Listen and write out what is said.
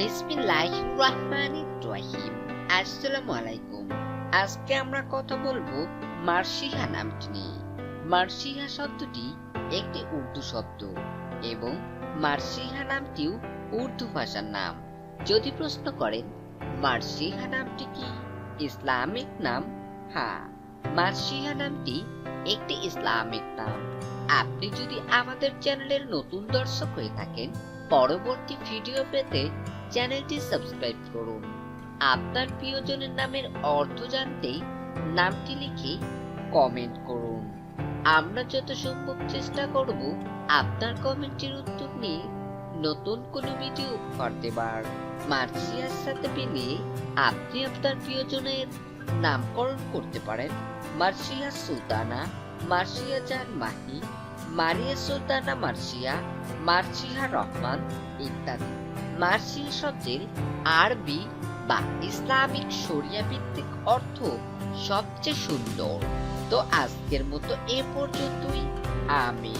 বিসমিল্লাহ রহমান রহিম। আসসালামু আলাইকুম। আজকে আমরা কথা বলব মার্শিহা নামটি নিয়ে। মার্শিহা শব্দটি একটি উর্দু শব্দ এবং মার্শিহা নামটিও উর্দু ভাষার নাম। যদি প্রশ্ন করেন মার্শিহা নামটি কি? ইসলামিক নাম? হ্যাঁ মার্শিহা নামটি একটি ইসলামিক নাম। আপনি যদি আমাদের চ্যানেলের নতুন দর্শক হয়ে থাকেন, পরবর্তী ভিডিও পেতে চ্যানেলটি সাবস্ক্রাইব করুন। আপনার প্রিয়জনের নামের অর্থ জানতে নামটি লিখে কমেন্ট করুন। আমরা যত সম্ভব চেষ্টা করব আপনার কমেন্টের উত্তর নিয়ে নতুন কোনো ভিডিও উপহার দেবার মার্সিয়ার সাথে মিলিয়ে আপনি আপনার প্রিয়জনের নামকরণ করতে পারেন। মার্সিয়া সুলতানা, মার্সিয়া জান মাহি মারিয়া সুলতানা, মার্সিয়া, মার্সিহা রহমান ইত্যাদি। মার্সিয়া শব্দের আরবি বা ইসলামিক শরিয়া ভিত্তিক অর্থ সবচেয়ে সুন্দর। তো আজকের মতো এ পর্যন্তই। আমি